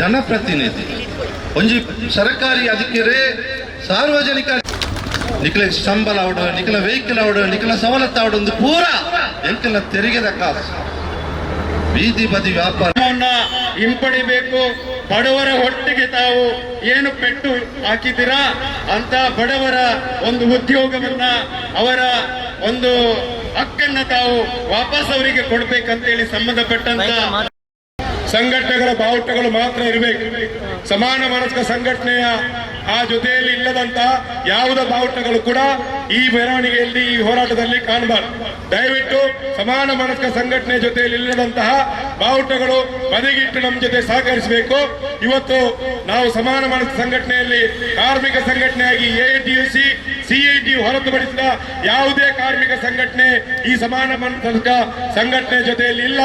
ಜನಪ್ರತಿನಿಧಿ. ಒಂಜಿ ಸರ್ಕಾರಿ ಅಧಿಕಾರಿ, ಸಾರ್ವಜನಿಕ ನಿಖಲ ಸಂಬಳ ಅವಡು, ನಿಖಲ ವೆಹಿಕಲ್ ಅವಡು, ನಿಖಲ ಸವಲತ್ತು ಅವಡು ಒಂದು ಪೂರ ಎಂಕಲ ತೆರಿಗೆದ ಕಾಸು. ಬೀದಿ ಬದಿ ವ್ಯಾಪಾರ. ಹಿಂಪಡಿಬೇಕು. ಬಡವರ ಹೊಟ್ಟಿಗೆ ತಾವು ಏನು ಪೆಟ್ಟು ಹಾಕಿದ್ದೀರಾ ಅಂತ ಬಡವರ ಒಂದು ಉದ್ಯೋಗವನ್ನ, ಅವರ ಒಂದು ಹಕ್ಕನ್ನ ತಾವು ವಾಪಸ್ ಅವರಿಗೆ ಕೊಡ್ಬೇಕಂತೇಳಿ ಸಂಬಂಧಪಟ್ಟಂತ ಸಂಘಟನೆಗಳ, ಬಾವುಟಗಳು ಮಾತ್ರ ಇರಬೇಕು. ಸಮಾನ ಮನಸ್ಕ ಸಂಘಟನೆಯ ಆ ಜೊತೆಯಲ್ಲಿ ಇಲ್ಲದಂತ ಯಾವುದೇ ಬಾವುಟಗಳು ಕೂಡ ಈ ಮೆರವಣಿಗೆಯಲ್ಲಿ, ಈ ಹೋರಾಟದಲ್ಲಿ ಕಾಣಬಾರದು. ದಯವಿಟ್ಟು ಸಮಾನ ಮನಸ್ಕ ಸಂಘಟನೆ ಜೊತೆಯಲ್ಲಿ ಇಲ್ಲದಂತಹ ಬಾವುಟಗಳು ಬದಿಗಿಟ್ಟು ನಮ್ಮ ಜೊತೆ ಸಹಕರಿಸಬೇಕು. ಇವತ್ತು ನಾವು ಸಮಾನ ಮನಸ್ಕ ಸಂಘಟನೆಯಲ್ಲಿ ಕಾರ್ಮಿಕ ಸಂಘಟನೆಯಾಗಿ ಎಐಟಿಯುಸಿ ಸಿಐಟಿ ಹೊರತುಪಡಿಸಿದ ಯಾವುದೇ ಕಾರ್ಮಿಕ ಸಂಘಟನೆ ಈ ಸಮಾನ ಮನಸ್ಕ ಸಂಘಟನೆ ಜೊತೆಯಲ್ಲಿ ಇಲ್ಲ.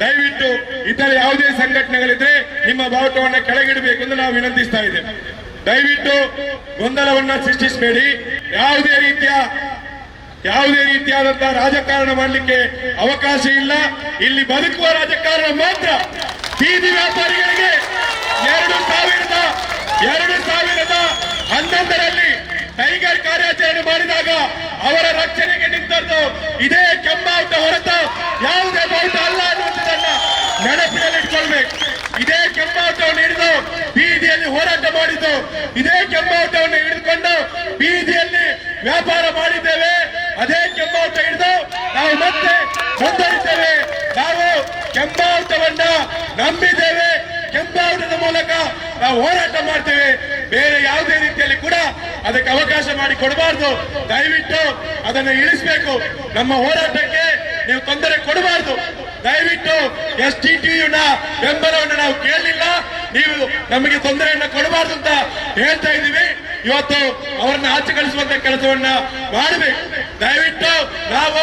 ದಯವಿಟ್ಟು ಇತರ ಯಾವುದೇ ಸಂಘಟನೆಗಳಿದ್ರೆ ನಿಮ್ಮ ಬಾವುಟವನ್ನು ಕೆಳಗಿಡಬೇಕು ಎಂದು ನಾವು ವಿನಂತಿಸ್ತಾ ಇದ್ದೇವೆ. ದಯವಿಟ್ಟು ಗೊಂದಲವನ್ನ ಸೃಷ್ಟಿಸಬೇಡಿ. ಯಾವುದೇ ರೀತಿಯ, ಯಾವುದೇ ರೀತಿಯಾದಂತಹ ರಾಜಕಾರಣ ಮಾಡಲಿಕ್ಕೆ ಅವಕಾಶ ಇಲ್ಲ. ಇಲ್ಲಿ ಬದುಕುವ ರಾಜಕಾರಣ ಮಾತ್ರ. ಬೀದಿ ವ್ಯಾಪಾರಿಗಳಿಗೆ ಎರಡು ಸಾವಿರದ ಎರಡು ಸಾವಿರದ ಹನ್ನೊಂದರಲ್ಲಿ ಟೈಗರ್ ಕಾರ್ಯಾಚರಣೆ ಮಾಡಿದಾಗ ಅವರ ರಕ್ಷಣೆಗೆ ನಿಂತದ್ದು ಇದೇ ಕೆಂಬಾವುಟ ಹೊರತು ಯಾವುದೇ ಬಾವುಟ ಅಲ್ಲ. ನೆನಪಿನಲ್ಲಿಟ್ಕೊಳ್ಬೇಕು ಇದೇ ಕೆಂಪಾಟವನ್ನು ಹಿಡಿದು ಬೀದಿಯಲ್ಲಿ ಹೋರಾಟ ಮಾಡಿದ್ದು, ಇದೇ ಕೆಂಪಾಟವನ್ನು ಹಿಡಿದುಕೊಂಡು ಬೀದಿಯಲ್ಲಿ ವ್ಯಾಪಾರ ಮಾಡಿದ್ದೇವೆ. ಅದೇ ಕೆಂಪಾಟ ಹಿಡಿದು ನಾವು ಮತ್ತೆ ಮುಂದರಿದ್ದೇವೆ ನಾವು ಕೆಂಪಾಟವನ್ನ ನಂಬಿದ್ದೇವೆ. ಕೆಂಪಾಟದ ಮೂಲಕ ನಾವು ಹೋರಾಟ ಮಾಡ್ತೇವೆ. ಬೇರೆ ಯಾವುದೇ ರೀತಿಯಲ್ಲಿ ಕೂಡ ಅದಕ್ಕೆ ಅವಕಾಶ ಮಾಡಿ ಕೊಡಬಾರ್ದು. ದಯವಿಟ್ಟು ಅದನ್ನು ಇಳಿಸಬೇಕು. ನಮ್ಮ ಹೋರಾಟಕ್ಕೆ ನೀವು ತೊಂದರೆ ಕೊಡಬಾರದು. ದಯವಿಟ್ಟು ಎಸ್ ಟಿ ಟಿಯುನ ಬೆಂಬಲವನ್ನು ನಾವು ಕೇಳಲಿಲ್ಲ. ನೀವು ನಮಗೆ ತೊಂದರೆಯನ್ನು ಕೊಡಬಾರ್ದು ಅಂತ ಹೇಳ್ತಾ ಇದ್ದೀವಿ. ಇವತ್ತು ಅವರನ್ನ ಆಚೆ ಕಳಿಸುವಂತ ಕೆಲಸವನ್ನ ಮಾಡಬೇಕು. ದಯವಿಟ್ಟು ನಾವು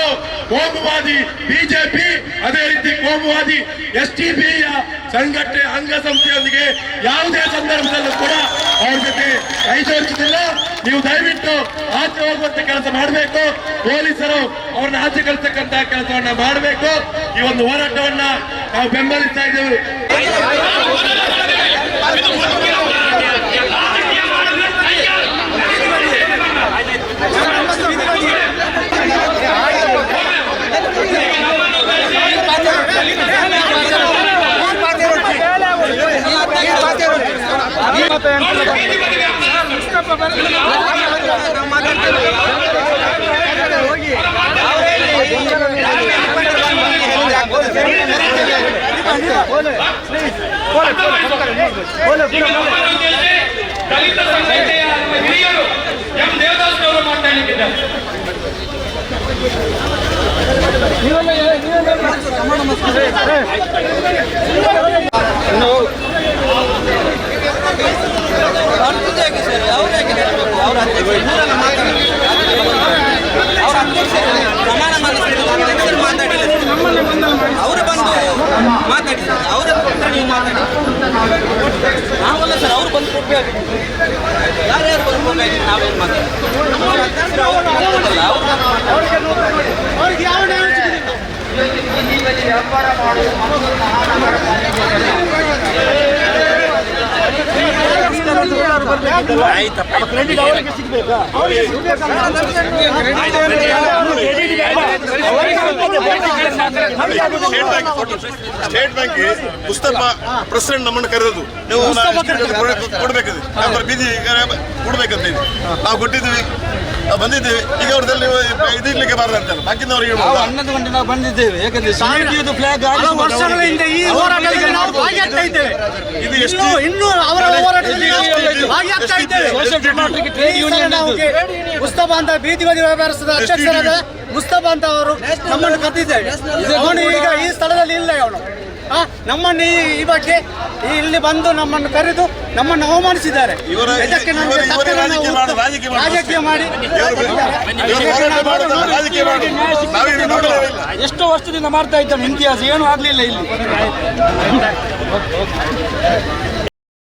ಕೋಮುವಾದಿ ಬಿಜೆಪಿ, ಅದೇ ರೀತಿ ಕೋಮುವಾದಿ ಎಸ್ ಟಿ ಯ ಸಂಘಟನೆ ಅಂಗಸಂಸ್ಥೆಯೊಂದಿಗೆ ಯಾವುದೇ ಸಂದರ್ಭದಲ್ಲೂ ಕೂಡ ಅವ್ರ ಜೊತೆ ಕೈ ಜೋಡಿಸುತ್ತಿಲ್ಲ ನೀವು ದಯವಿಟ್ಟು ಆಚೆ ಹೋಗುವಂತ ಕೆಲಸ ಮಾಡಬೇಕು. ಪೊಲೀಸರು ಅವ್ರನ್ನ ಆಚೆ ಕಳಿಸ್ತಕ್ಕಂತ ಕೆಲಸವನ್ನ ಮಾಡಬೇಕು. ಈ ಒಂದು ಹೋರಾಟವನ್ನ ನಾವು ಬೆಂಬಲಿಸ್ತಾ ಇದ್ದೇವೆ. ದಲಿತ ಸಂಘಟನೆಯ ನಮ್ಮ ಹಿರಿಯರು ಎಂ ಸರ್ ಅವ್ರು ಯಾಕೆ ನೆನಪು ಅವ್ರ ಅಧ್ಯಕ್ಷರು ಇವರೆಲ್ಲ ಮಾತಾಡಿ ಅವ್ರ ಅಧ್ಯಕ್ಷರು ಸಮಾನ ಮನಸ್ಸಿನ ಅಧ್ಯಕ್ಷರು ಮಾತಾಡಿಲ್ಲ ಸರ್. ಅವರು ಬಂದು ಮಾತಾಡಿ ಸರ್ ಅವರ ಹತ್ರ ನೀವು ಮಾತಾಡಿ ನಾವಲ್ಲ ಸರ್ ಅವ್ರು ಬಂದು ಕೊಡ್ಬೇಕು ಯಾರ್ಯಾರು ಬಂದು ಕೊಡ್ಬೇಕು ನಾವೇನು ಮಾತಾಡಿ ಅವ್ರ ಅಧ್ಯಕ್ಷರು ಅವ್ರು ಮಾತಾಡಲ್ಲ ಅವ್ರು ಅವ್ರಿಗೆ ಯಾವ ಸ್ಟೇಟ್ ಬ್ಯಾಂಕ್ ಪುಸ್ತಕ ಪ್ರೆಸಿಡೆಂಟ್ ನಮ್ಮನ್ನು ಕರೆದು ನೀವು ಕೊಡ್ಬೇಕದು. ನಂಬರ್ ಬೀದಿ ಕೊಡ್ಬೇಕಂತ ನಾವು ಕೊಟ್ಟಿದ್ವಿ ನಾವು ಬಂದಿದ್ದೀವಿ. ಈಗ ಅವ್ರದಲ್ಲಿ ಇದಿರ್ಲಿಕ್ಕೆ ಬಾರದು ಅಂತಲ್ಲ. ಬಾಕಿನವ್ರಿಗೆ? ಹನ್ನೊಂದು ಗಂಟೆ ನಾವು ಬಂದಿದ್ದೇವೆ. ಯಾಕಂದ್ರೆ ಸಿಐಟಿದು ಫ್ಲಾಗ್ ವರ್ಷಗಳಿಂದ ಈ ಹೋರಾಟದಲ್ಲಿ ನಾವು ಭಾಗಿಯಾಗ್ತಾ ಇದ್ದೇವೆ. ಇದು ಎಷ್ಟು ಇನ್ನು ಅವರ ಹೋರಾಟದಲ್ಲಿ ನಾವು ಭಾಗಿಯಾಗ್ತಾ ಇದ್ದೇವೆ. Social democratic trade union Mustafa ಅಂತ ಬೀದಿ ಬದಿ ವ್ಯಾಪಾರಸ್ಥರ ಅಧ್ಯಕ್ಷರಾದ ಮುಸ್ತಫಾ ಅಂತ ಅವರು ನಮ್ಮನ್ನು ಕರೆದಿದ್ದೇವೆ ಅವನು ಈಗ ಈ ಸ್ಥಳದಲ್ಲಿ ಇಲ್ಲ ಅವನು ಆ, ನಮ್ಮನ್ನು ಈ ಈ ಬಗ್ಗೆ ಇಲ್ಲಿ ಬಂದು ನಮ್ಮನ್ನು ಕರೆದು ನಮ್ಮನ್ನು ಅವಮಾನಿಸಿದ್ದಾರೆ. ಇವರ- ಇದಕ್ಕೆ ನಮಗೆ ರಾಜಕೀಯ ಮಾಡಿ ಎಷ್ಟೋ ವರ್ಷದಿಂದ ಮಾಡ್ತಾ ಇದ್ದಾನೆ? ಇತಿಹಾಸ ಏನು ಆಗ್ಲಿಲ್ಲ ಇಲ್ಲಿ.